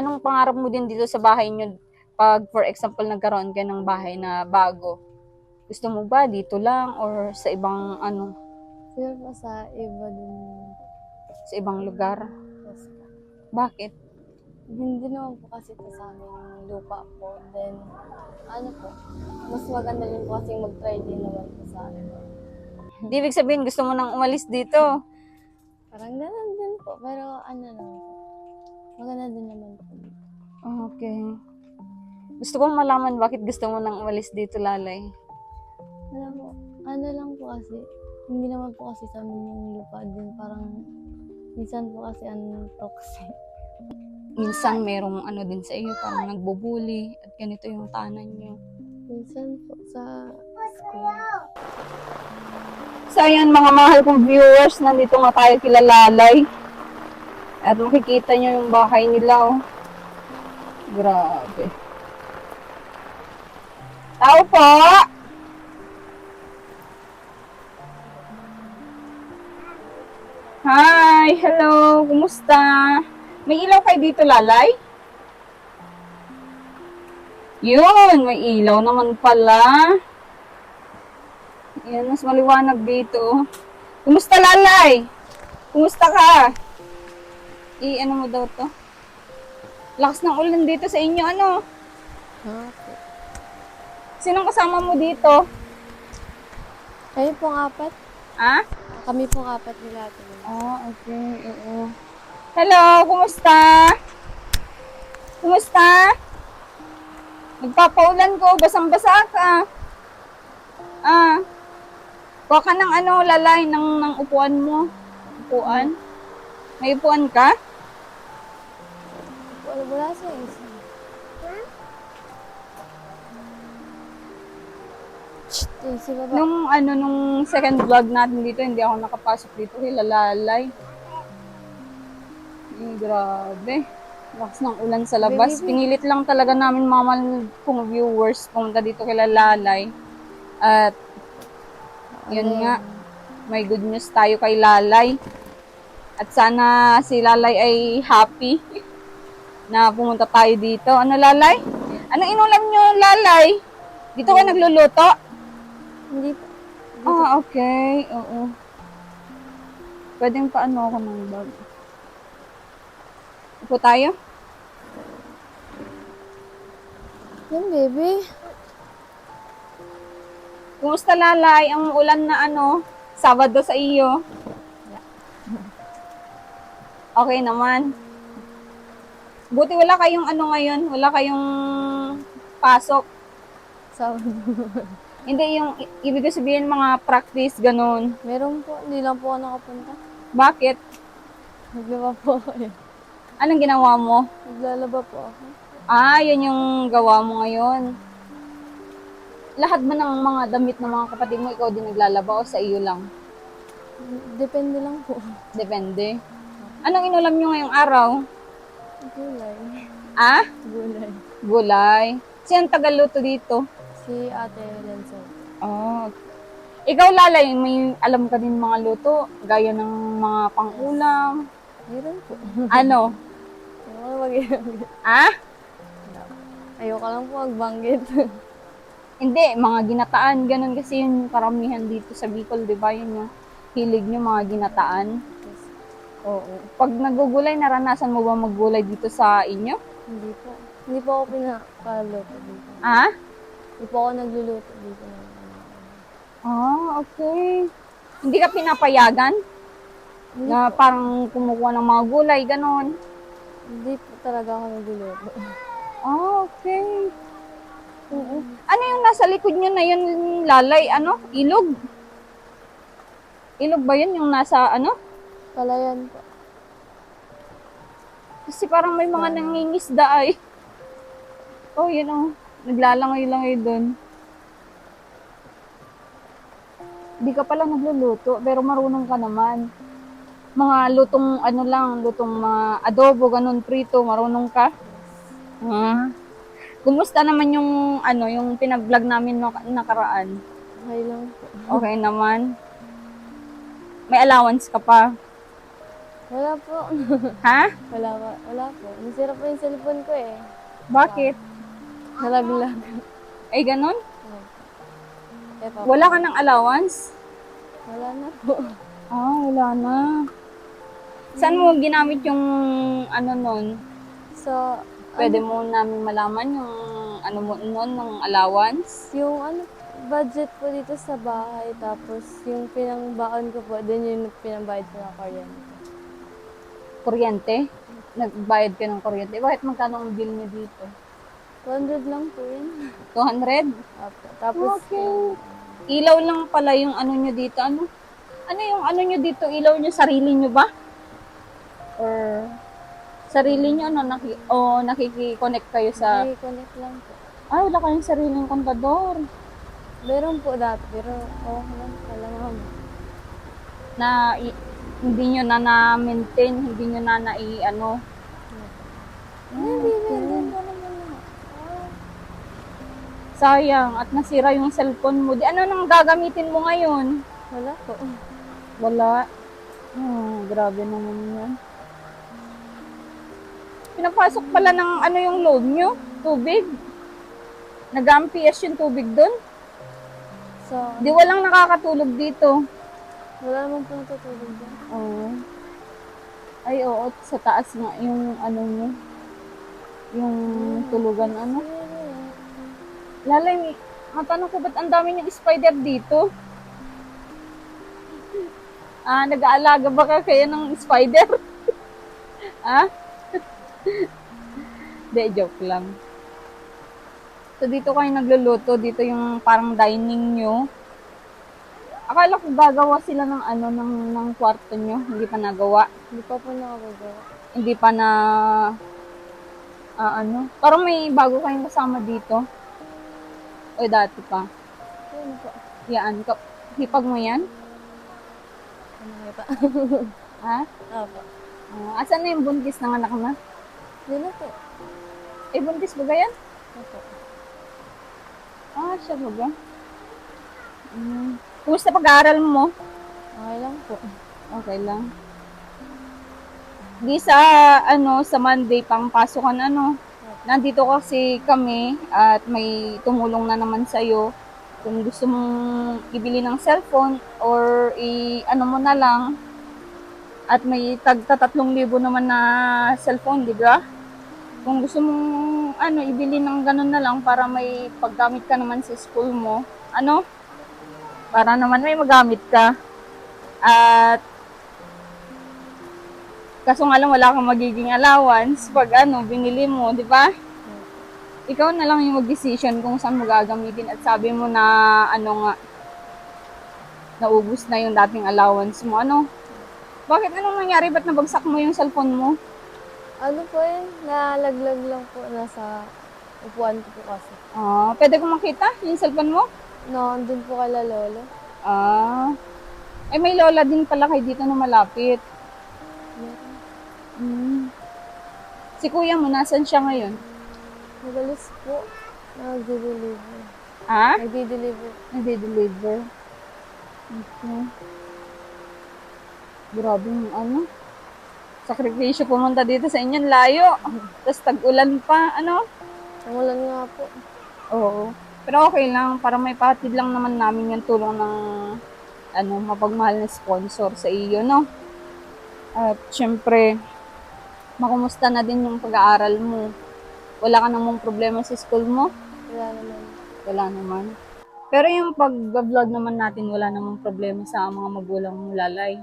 anong pangarap mo din dito sa bahay nyo? Pag, for example, nagkaroon ka ng bahay na bago. Gusto mo ba dito lang or sa ibang, ano, Siguro sa iba din. sa ibang lugar? Yes. Bakit? Hindi naman po kasi ito sa aming lupa po. Then, ano po, mas maganda din po kasi mag-try din naman po sa akin. Di ibig sabihin, gusto mo nang umalis dito. Parang ganun din po. Pero ano lang po. Maganda din naman po. Okay. Gusto ko malaman bakit gusto mo nang umalis dito, Lalay. Ano po, ano lang po kasi, hindi naman po kasi sa amin yung lupa din. Parang, minsan po kasi ang toxic. Minsan merong ano din sa iyo, parang nagbubuli at ganito yung tanan nyo. Minsan po sa school. So ayan mga mahal kong viewers, nandito nga tayo kila Lalay. At makikita nyo yung bahay nila oh. Grabe. Tao po! Hi! Hello! Kumusta? May ilaw kayo dito, Lalay? Yun! May ilaw naman pala. Ayan, mas maliwanag dito. Kumusta, Lalay? Kumusta ka? I, ano mo daw to? Lakas ng ulan dito sa inyo, ano? Po. Sinong kasama mo dito? Kayo pong apat? Ha? Kami pong apat nila. Oh, okay. Oo. Hello, kumusta? Kumusta? Nagpapaulan ko, basang-basa ka. Ah. Kuha ka ng ano, lalay, ng, ng upuan mo. Upuan? May upuan ka? Wala, wala sa isa. Eh, si baba. Nung ano, nung second vlog natin dito, hindi ako nakapasok dito kay Lalalay. Eh, grabe. Lakas ng ulan sa labas. Baby. Pinilit lang talaga namin mga mahal kong viewers pumunta dito kay Lalalay. At yun nga, may good news tayo kay Lalay. At sana si Lalay ay happy na pumunta tayo dito. Ano Lalay? Anong inulam nyo Lalay? Dito ka nagluluto? Hindi po. Ah, okay. Oo. Pwedeng paano ako ng bag. Upo tayo? Yan, baby. Kumusta lalay? Ang ulan na ano, Sabado sa iyo. Okay naman. Buti wala kayong ano ngayon, wala kayong pasok. Sa Hindi yung i- ibig sabihin mga practice ganun. Meron po, hindi lang po ako nakapunta. Bakit? Naglaba po ako eh. Anong ginawa mo? Naglalaba po ako. Ah, yun yung gawa mo ngayon. Lahat ba ng mga damit ng mga kapatid mo, ikaw din naglalaba o sa iyo lang? Depende lang po. Depende. Anong inulam nyo ngayong araw? Gulay. Ah? Gulay. Gulay. Sino tagaluto dito? Si Ate Lenzel. Oh. Ikaw, Lalay, may alam ka din mga luto, gaya ng mga pang-ulam. Meron po. Ano? Ayoko mag Ah? Ayoko lang po magbanggit. Hindi, mga ginataan, ganun kasi yung karamihan dito sa Bicol, di ba? Yun yung hilig nyo, mga ginataan. Oo. Pag nagugulay, naranasan mo ba maggulay dito sa inyo? Hindi po. Hindi po ako pinakaluto dito. Ah? Hindi po ako nagluluto dito. Ah, okay. Hindi ka pinapayagan? Hindi, Na parang kumukuha ng mga gulay, ganun. hindi po talaga ako nagluluto. Ah, okay. Oo. Ano yung nasa likod nyo na yun, lalay? Ano? Ilog? Ilog ba yun yung nasa ano? Palayan po. Kasi parang may mga nangingisda ay. Oh, yun oh. Naglalangoy-langoy doon. Di ka pala nagluluto, pero marunong ka naman. Mga lutong ano lang, lutong mga adobo, ganun, prito, marunong ka? Ah. Kumusta naman yung ano, yung pinag-vlog namin no, nakaraan? Okay lang. Okay naman. May allowance ka pa. Wala po. Ha? wala pa. Wala po. Nasira po yung cellphone ko eh. Bakit? Nalaglag. Ay, ganun? Pa. Wala ka ng allowance? Wala na po. Ah, wala na. Saan mo ginamit yung ano nun? So, Pwede mo namin malaman yung ano mo nun, ng allowance? yung ano, budget po dito sa bahay, tapos yung pinangbaon ko po, din yung pinambayad ko ng kuryente. Kuryente? Nagbayad ka ng kuryente? Bakit magkano ang bill niyo dito? 200 lang po yun. 200? Apo. Tapos, Okay. Ilaw lang pala yung ano nyo dito. Ano? Ano yung ano nyo dito? Ilaw nyo? Sarili nyo ba? Or sarili nyo? Ano? Naki, o nakikiconnect kayo sa... may connect lang po. Ay, wala kayong sariling kontador. Meron po dati, pero oh, lang, mo. Na i- hindi nyo na na-maintain, hindi nyo na na na. Sayang. At nasira yung cellphone mo. Di ano nang gagamitin mo ngayon? Wala po. Wala. Hmm, grabe naman yan. Pinapasok pala ng ano yung load nyo? Tubig? Nag-ampias yung tubig dun? So, Di walang nakakatulog dito. Wala naman po natutulog dyan. Oo. Ay, oo. Sa taas nga yung ano nyo. Yung tulugan ano. Lalay, matanong ko ba't ang dami ng spider dito? Ah, nag-aalaga ba ka kaya ng spider? ah? De, joke lang. So, dito kayo nagluluto. Dito yung parang dining nyo. Akala ko gagawa sila ng ano, ng, ng kwarto nyo. Hindi pa nagawa. Hindi pa po nakagagawa. Hindi pa na... ah, ano? Parang may bago kayong kasama dito. O dati pa. Ayun po. Yan. Ka- hipag mo yan? Ano nga pa? Ha? Opo. Ah, asan na yung buntis ng anak na? Yun na po. Eh, buntis ba yan? Opo. Ah, siya ba ba? Mm. Kumusta pag-aaral mo? Okay lang po. Okay lang. Di sa, ano, sa Monday, pang pasukan, ano, nandito kasi kami at may tumulong na naman sa'yo. Kung gusto mong ibili ng cellphone or i, ano mo na lang, at may tagta tatlong libo naman na cellphone, di ba? Kung gusto mong, ano, ibili ng ganun na lang para may paggamit ka naman sa school mo, ano, para naman may magamit ka. At kaso nga lang wala kang magiging allowance pag ano, binili mo, di ba? Ikaw na lang yung mag-decision kung saan mo gagamitin at sabi mo na ano nga, naubos na yung dating allowance mo. Ano? Bakit anong nangyari? Ba't nabagsak mo yung cellphone mo? Ano po yun? Nalaglag lang po. Nasa upuan ko po kasi. Ah, pwede ko makita yung cellphone mo? No, andun po kala lolo. Ah. Eh, may lola din pala kayo dito na malapit. Meron. Hmm. Si kuya mo, nasan siya ngayon? Magalis po. Nagdi-deliver. Ha? Nagdi-deliver. Nade-deliver. Okay. Grabe yung ano. Sakripisyo pumunta dito sa inyo, layo. Tapos tag-ulan pa, ano? Umulan nga po. Oo. Pero okay lang, para may patid lang naman namin yung tulong ng ano, mapagmahal na sponsor sa iyo, no? At syempre, makumusta na din yung pag-aaral mo. Wala ka namang problema sa school mo? Wala naman. Wala naman. Pero yung pag-vlog naman natin, wala namang problema sa mga magulang mo lalay.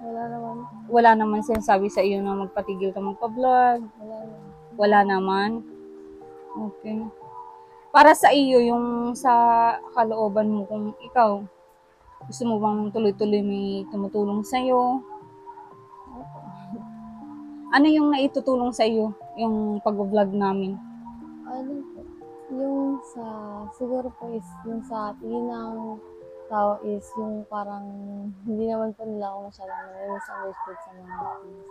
Wala naman. Wala naman sinasabi sa iyo na magpatigil ka magpa-vlog. Wala naman. Wala naman. Okay. Para sa iyo, yung sa kalooban mo, kung ikaw, gusto mo bang tuloy-tuloy may tumutulong sa iyo? Ano yung naitutulong sa iyo, yung pag-vlog namin? Ano po? Yung sa, siguro po is, yung sa tingin ng tao is yung parang hindi naman po nila ako masyadong nami-misunderstood sa mga things.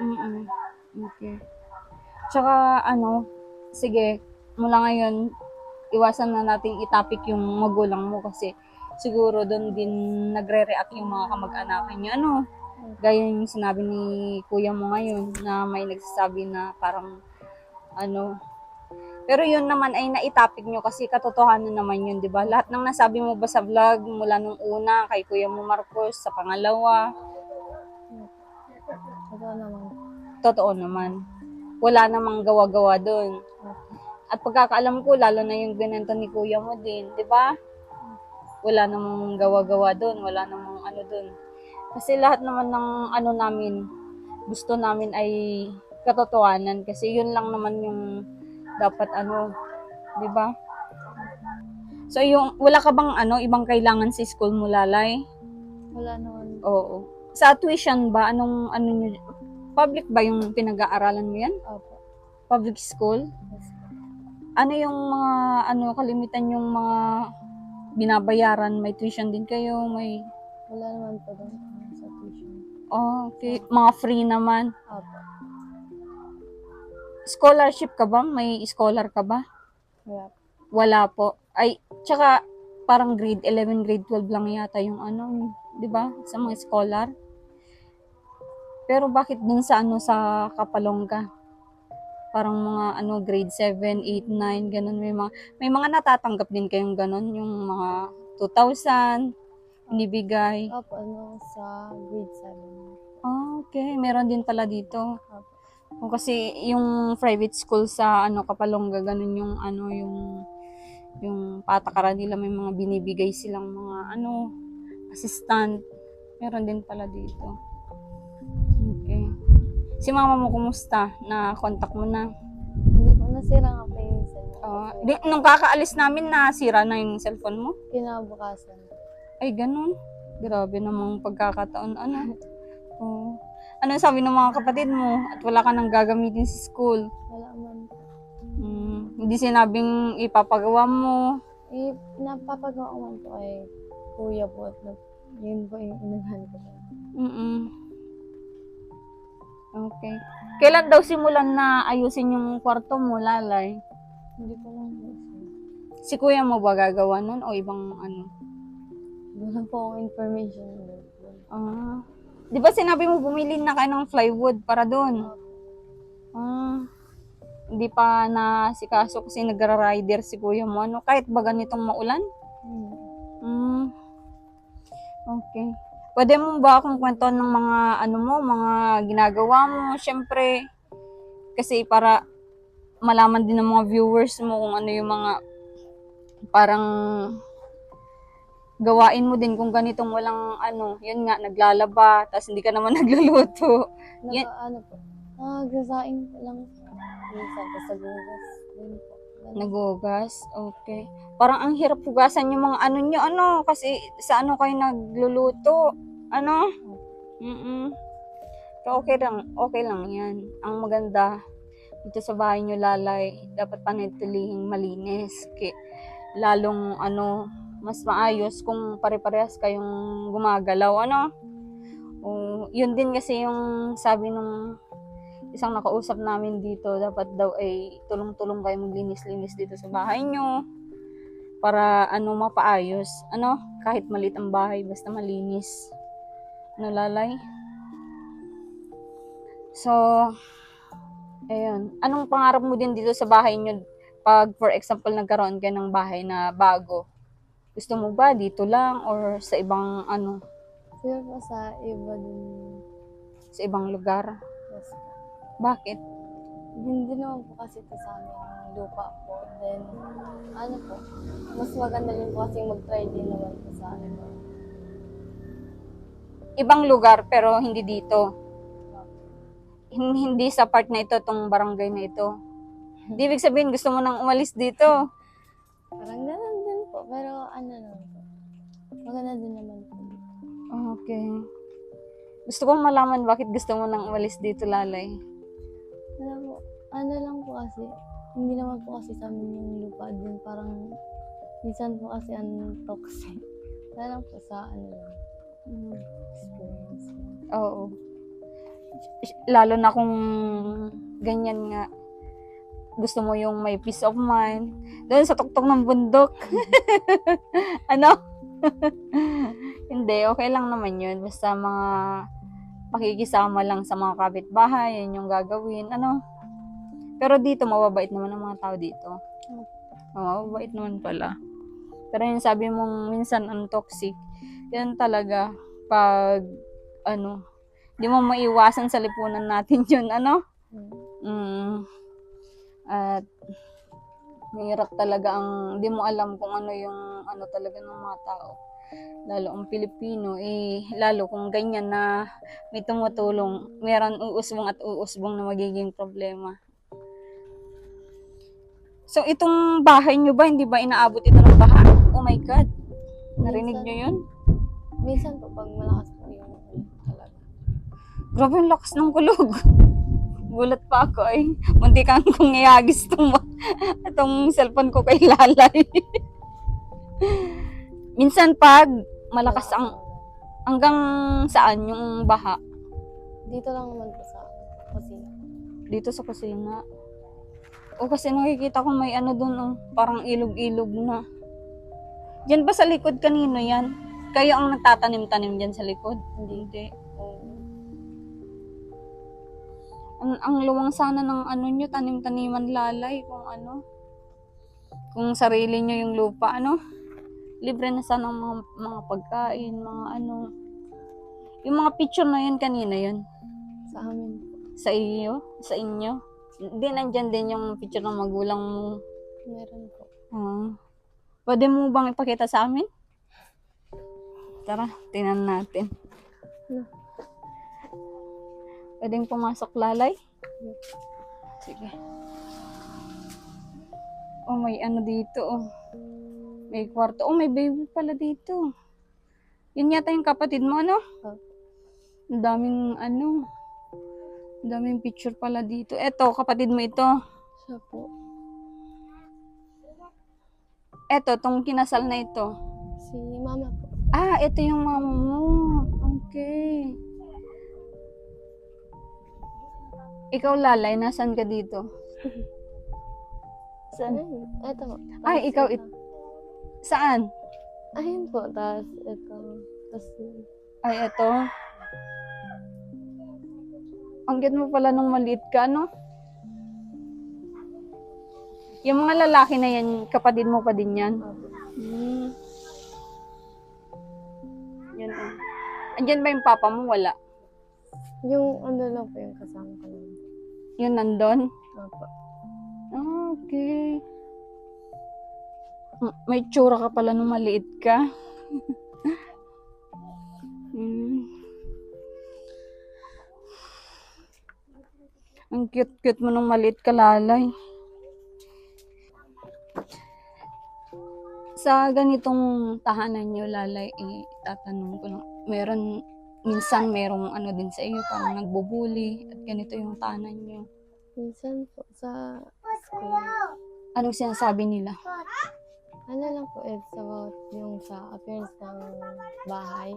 mm Okay. Tsaka, ano, sige, mula ngayon, iwasan na nating itapik yung magulang mo kasi siguro doon din nagre-react yung mga kamag-anakan niya. Ano? Gaya yung sinabi ni kuya mo ngayon na may nagsasabi na parang ano. Pero yun naman ay naitapik nyo kasi katotohanan naman yun, di ba? Lahat ng nasabi mo ba sa vlog mula nung una kay kuya mo Marcos sa pangalawa, Totoo naman. totoo naman. Wala namang gawa-gawa doon. At pagkakaalam ko, lalo na yung ganito ni kuya mo din, di ba? Wala namang gawa-gawa doon, wala namang ano doon. Kasi lahat naman ng ano namin, gusto namin ay katotohanan. Kasi yun lang naman yung dapat ano, di ba? So yung, wala ka bang ano, ibang kailangan sa school mo, Lalay? Wala naman. Oo. Sa tuition ba, anong, ano nyo, public ba yung pinag-aaralan mo yan? Opo. Public school? Yes. Ano yung mga, ano, kalimitan yung mga binabayaran? May tuition din kayo? May, Wala naman po doon ano, sa tuition. oh, okay. Mga free naman. Opo. Scholarship ka ba? May scholar ka ba? Wala po. Wala po. Ay, tsaka, parang grade 11, grade 12 lang yata yung ano, di ba? Sa mga scholar. Pero bakit dun sa ano, sa Kapalongga? Parang mga ano, grade 7, 8, 9, ganun. May mga, may mga natatanggap din kayong ganun, yung mga 2,000, inibigay. Opo, ano, sa grade 7. Ah, okay. Meron din pala dito. Opo. O kasi yung private school sa ano Kapalongga ganun yung ano yung yung patakaran nila may mga binibigay silang mga ano assistant. Meron din pala dito. Si mama mo kumusta? Na contact mo na? Hindi po, nasira nga po yung cellphone. Ah, di, nung kakaalis namin nasira na yung cellphone mo? Kinabukasan. Ay, ganun. Grabe namang pagkakataon. Ano? Oh. Ano sabi ng mga kapatid mo? At wala ka nang gagamitin sa school. Wala man. Mm, hindi sinabing ipapagawa mo. Eh, napapagawa ko man po kay kuya po at yun po yung inuhan ko. po. Okay. Kailan daw simulan na ayusin yung kwarto mo, lalay? Hindi ko lang. Si kuya mo ba gagawa nun o ibang ano? Wala po akong information. Ah. Di ba sinabi mo bumili na kayo ng plywood para doon? Ah. Hindi pa na si Kaso kasi nagra-rider si kuya mo. Ano, kahit ba ganitong maulan? Hmm. Mm. Okay. Pwede mo ba akong kwento ng mga ano mo, mga ginagawa mo? Siyempre, kasi para malaman din ng mga viewers mo kung ano yung mga parang gawain mo din kung ganitong walang ano, yun nga, naglalaba, tapos hindi ka naman nagluluto. Naka, Yan- ano po. Nagsasaing po lang. Minsan pa sa gugas. Yun po. Nagugas, okay. Parang ang hirap hugasan yung mga ano nyo, ano, kasi sa ano kayo nagluluto, ano? Mm So, okay lang, okay lang yan. Ang maganda, dito sa bahay nyo lalay, dapat panitilihin malinis. Ki, lalong, ano, mas maayos kung pare-parehas kayong gumagalaw, ano? O, yun din kasi yung sabi nung isang nakausap namin dito, dapat daw ay tulong-tulong kayo maglinis-linis dito sa bahay nyo para ano mapaayos. Ano, kahit malit ang bahay, basta malinis. Ano, lalay? So, ayun. Anong pangarap mo din dito sa bahay nyo pag, for example, nagkaroon ka ng bahay na bago? Gusto mo ba dito lang or sa ibang ano, Siguro sa iba din. sa ibang lugar? Yes. Bakit? Hindi naman po kasi ito sa aming lupa po. Then, ano po, mas maganda din po kasi mag-try din naman po sa amin. Ibang lugar pero hindi dito. Hin- Hindi sa part na ito, tong barangay na ito. Di ibig sabihin gusto mo nang umalis dito. Parang ganun din po. Pero ano naman po. Maganda din naman po. Okay. Gusto kong malaman bakit gusto mo nang umalis dito, Lalay. Wala po. Ano lang po kasi, hindi naman po kasi sa amin yung lupa din. Parang, minsan po kasi ang toxic. Wala lang po sa ano lang, experience. Oo. Lalo na kung ganyan nga. Gusto mo yung may peace of mind. Doon sa tuktok ng bundok. ano? Hindi, okay lang naman yun. Basta mga pakikisama lang sa mga kapitbahay, yan yung gagawin, ano. Pero dito, mababait naman ang mga tao dito. Oh, mababait naman pala. Pero yung sabi mong minsan ang toxic, yan talaga, pag, ano, di mo maiwasan sa lipunan natin yun, ano. Mm. At mahirap talaga ang di mo alam kung ano yung ano talaga ng mga tao. Lalo ang Pilipino, eh, lalo kung ganyan na may tumutulong, meron uusbong at uusbong na magiging problema. So, itong bahay nyo ba, hindi ba inaabot ito ng baha? Oh my God. Narinig Minsan. nyo yun? Minsan po, pag malakas po yung talaga. Grabe yung lakas ng kulog. Gulat pa ako ay. Munti kang kung iagis itong, itong cellphone ko kay Lalay. Minsan pag malakas ang hanggang saan yung baha Dito lang naman po sa kusina. dito sa kusina. O kasi nakikita ko may ano doon, oh, parang ilog-ilog na. Diyan ba sa likod kanino yan? Kayo ang nagtatanim-tanim diyan sa likod? Hindi. Hindi. Oh. Ang, ang luwang sana ng ano nyo, tanim-taniman lalay, kung ano. Kung sarili nyo yung lupa, ano. Libre na sana ang mga, mga pagkain, mga ano. Yung mga picture na yun, kanina yun. Sa amin. Sa iyo? Sa inyo? Hindi, nandyan din yung picture ng magulang mo. Meron po. Ah. Pwede mo bang ipakita sa amin? Tara, tingnan natin. Ano? Pwedeng pumasok lalay? Sige. Oh, may ano dito, oh. May kwarto. Oh, may baby pala dito. Yun yata yung kapatid mo, ano? Opo. Ang daming, ano, ang daming picture pala dito. Eto, kapatid mo ito. Siya po. Eto, tong kinasal na ito. Si mama po. Ah, ito yung mama mo. Okay. Ikaw, Lalay, nasan ka dito? Saan? Eto. Ay, ikaw ito. Saan? Ayun po. Tapos ito. Tapos Ay, ito. Ang cute mo pala nung maliit ka, no? Yung mga lalaki na yan, kapatid mo pa din yan. Hmm. Yan, oh. Andyan ba yung papa mo? Wala. Yung ano lang po yung kasama ko lang. Yun, nandun? Opo. Ah, okay. May tsura ka pala nung maliit ka. Hmm. Ang cute-cute mo nung maliit ka, lalay. Sa ganitong tahanan nyo, lalay, eh, tatanong ko lang, meron, minsan merong ano din sa iyo, parang nagbubuli, at ganito yung tahanan nyo. Minsan po sa school. Anong sinasabi nila? Ano lang po, it's about yung sa appearance ng bahay.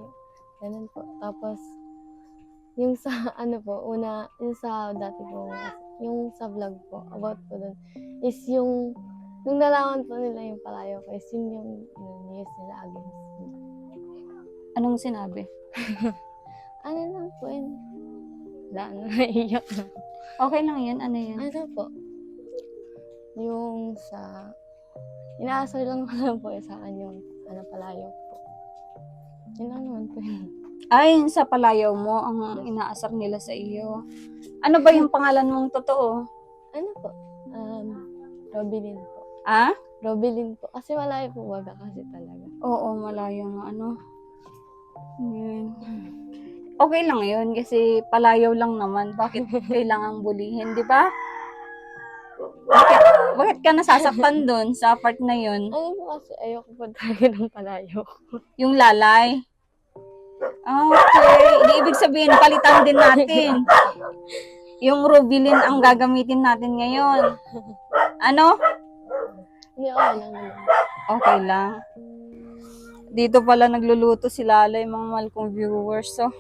Ganun po. Tapos, yung sa, ano po, una, yung sa dati po, yung sa vlog po, about po dun, is yung, nung nalaman po nila yung palayo ko, is yun yung, yun, news nila against me. Anong sinabi? Ano lang po yun? Wala na, naiyak na. Okay lang yan, ano yan? Ano po? Yung sa, inaasar lang naman po sa akin yung, ano, palayo po. Yun lang naman po yun. Ay, sa palayaw mo, ang inaasar nila sa iyo. Ano ba yung pangalan mong totoo? Ano po? Um, Robilin po. Ah? Robilin po. Kasi malayo po baga kasi talaga. Oo, malayo nga, ano. Yan. Okay lang yun, kasi palayaw lang naman. Bakit kailangang bulihin, di ba? Bakit, bakit ka nasasaktan doon sa part na yun? Po kasi ayoko po talaga ng palayo. Yung lalay? Ah, Okay. Di ibig sabihin, palitan din natin. Yung Rubilin ang gagamitin natin ngayon. Ano? Hindi ako lang naman. Okay lang. Dito pala nagluluto si Lalay, mga mahal kong viewers. So,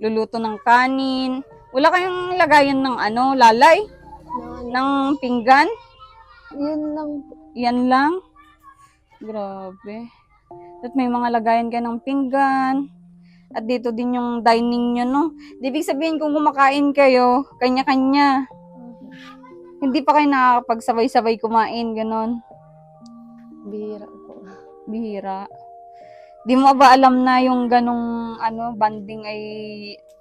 luluto ng kanin. Wala kayong lagayan ng ano, Lalay? Ng pinggan? yun lang. Yan lang? Grabe. At may mga lagayan ka ng pinggan. At dito din yung dining nyo, no? Di Ibig sabihin kung kumakain kayo, kanya-kanya. Hindi pa kayo nakakapagsabay-sabay kumain, ganon. Bihira po. Bihira. Di mo ba alam na yung ganong ano, banding ay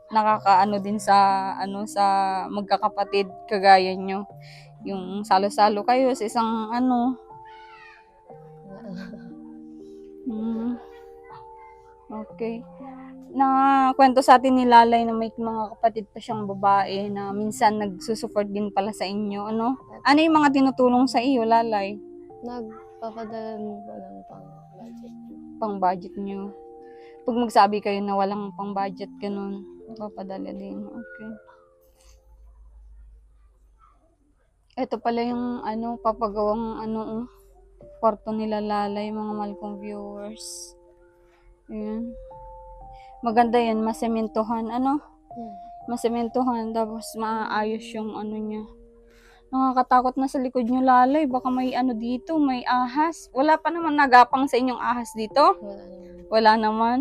nakakaano din sa ano sa magkakapatid kagaya nyo. Yung salo-salo kayo sa isang ano. Hmm. Okay. Na kwento sa atin ni Lalay na may mga kapatid pa siyang babae na minsan nagsusupport din pala sa inyo, ano? Ano yung mga tinutulong sa iyo, Lalay? Nagpapadala din po ng pang budget. pang budget nyo. Pag magsabi kayo na walang pang budget, ganun, papadala din. Okay. Ito pala yung ano, papagawang ano, oh, kwarto nila lalay, mga malkong viewers. Ayan. Maganda yan, masementohan, ano? Hmm. Masementohan, tapos maayos yung ano niya. Nakakatakot na sa likod nyo lalay, baka may ano dito, may ahas. Wala pa naman nagapang sa inyong ahas dito. Wala naman. Wala naman.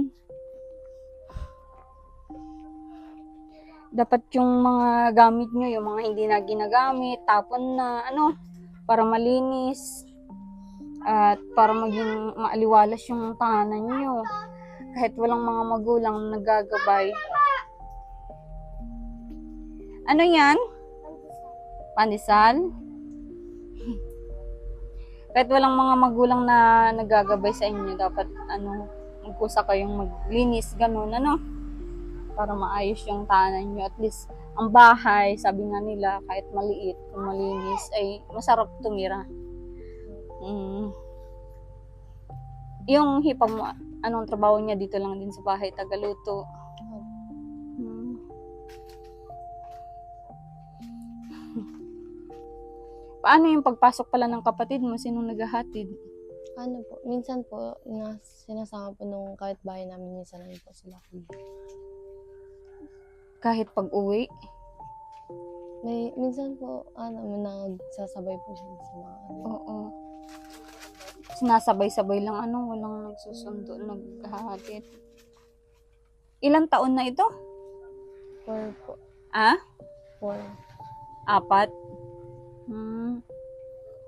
Dapat yung mga gamit nyo, yung mga hindi na ginagamit, tapon na, ano, para malinis. At para maging maaliwalas yung tahanan nyo. Kahit walang mga magulang nagagabay. Ano yan? Pandesal? Kahit walang mga magulang na nagagabay sa inyo, dapat ano, magkusa kayong maglinis, ganun, ano? Para maayos yung tahanan nyo. At least, ang bahay, sabi nga nila, kahit maliit, kung malinis, ay masarap tumira. Mm. Yung hipag mo, anong trabaho niya dito lang din sa bahay, tagaluto. Mm. Paano yung pagpasok pala ng kapatid mo? Sinong naghahatid? Ano po, minsan po, na, sinasama po nung kahit bahay namin, minsan lang po sila. Kahit pag uwi? May, minsan po, ano, may nagsasabay po siya sa mga ano. Oo. Sinasabay-sabay lang ano, walang nagsusundo, naghahatid. Ilang taon na ito? Four po. Ah? Four. Apat? Hmm.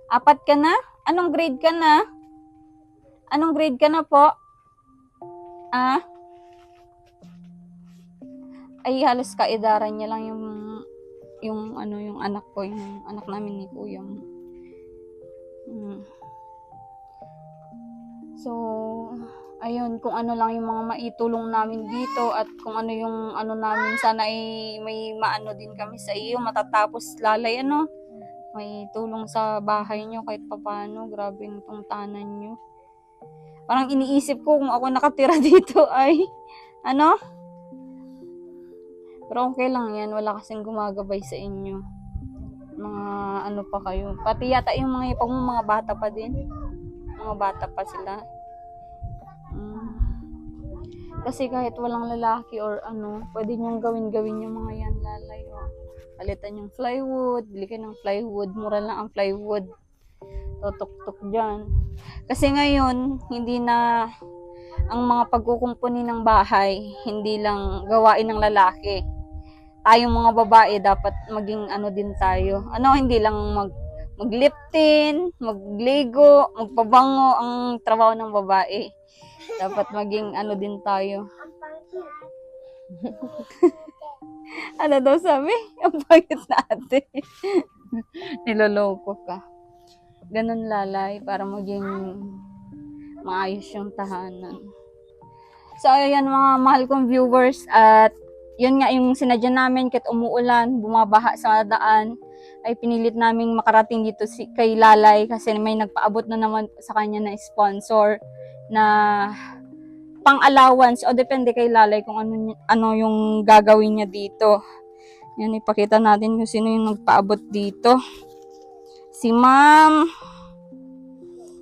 Apat ka na? Anong grade ka na? Anong grade ka na po? Ah? Ay, halos kaedaran niya lang yung yung ano yung anak ko, yung anak namin ni Kuya. Hmm. So, ayun, kung ano lang yung mga maitulong namin dito at kung ano yung ano namin, sana ay may maano din kami sa iyo, matatapos lalay, ano, may tulong sa bahay nyo kahit papano, grabe yung tanan nyo. Parang iniisip ko kung ako nakatira dito ay, ano, pero okay lang yan, wala kasing gumagabay sa inyo. Mga ano pa kayo. Pati yata yung mga ipag mga bata pa din. Mga bata pa sila. Mm. Kasi kahit walang lalaki or ano, pwede niyong gawin-gawin yung mga yan lalay. O. Palitan yung plywood, bili kayo ng plywood, mura lang ang plywood. Tutok-tok dyan. Kasi ngayon, hindi na ang mga pagkukumpuni ng bahay, hindi lang gawain ng lalaki. Tayong mga babae, dapat maging ano din tayo. Ano, hindi lang mag magliptin, magligo, magpabango ang trabaho ng babae. Dapat maging ano din tayo. ano daw sabi? Ang pangit na ate. Niloloko ka. Ganun lalay para maging maayos yung tahanan. So, ayan mga mahal kong viewers at yun nga yung sinadya namin kahit umuulan, bumabaha sa daan, ay pinilit naming makarating dito si, kay Lalay kasi may nagpaabot na naman sa kanya na sponsor na pang allowance o depende kay Lalay kung ano, ano yung gagawin niya dito. Yan, ipakita natin kung sino yung nagpaabot dito. Si Ma'am,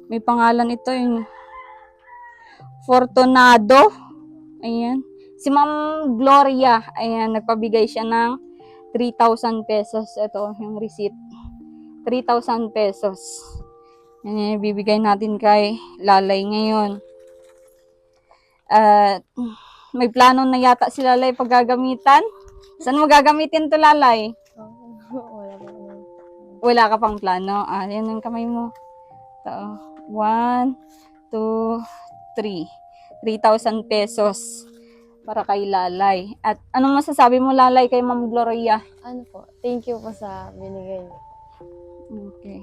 may pangalan ito yung Fortunado. Ayan. Si Ma'am Gloria, ayan, nagpabigay siya ng 3,000 pesos. Ito, yung receipt. 3,000 pesos. Yan yung bibigay natin kay Lalay ngayon. At, may plano na yata si Lalay paggagamitan. Saan mo gagamitin to Lalay? Wala ka pang plano. Ah, yan ang kamay mo. Ito. One, two, three. 3,000 pesos para kay Lalay. At anong masasabi mo Lalay kay Ma'am Gloria? Ano po, thank you po sa binigay niyo. Okay.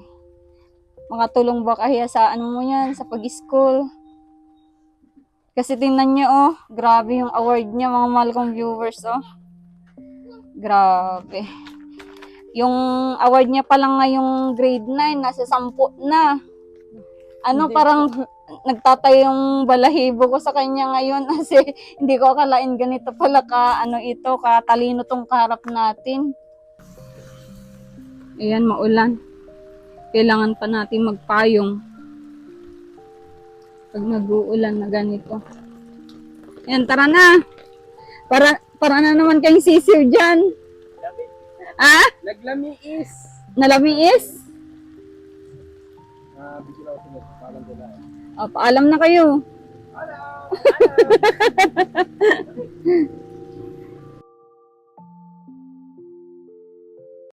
Makatulong ba kaya sa ano mo yan, sa pag-school? Kasi tingnan niyo oh, grabe yung award niya mga mahal kong viewers oh. Grabe. Yung award niya pa lang ngayong grade 9, nasa 10 na. Ano, Hindi parang nagtatay yung balahibo ko sa kanya ngayon kasi hindi ko akalain ganito pala ka, ano ito, katalino tong kaharap natin. Ayan, maulan. Kailangan pa natin magpayong. Pag nag-uulan na ganito. Ayan, tara na. Para, para na naman kayong sisiw dyan. Ah? Naglamiis. Nalamiis? Ah, bigyan ako tingin. Parang Oh, paalam na kayo. Hello. Hello.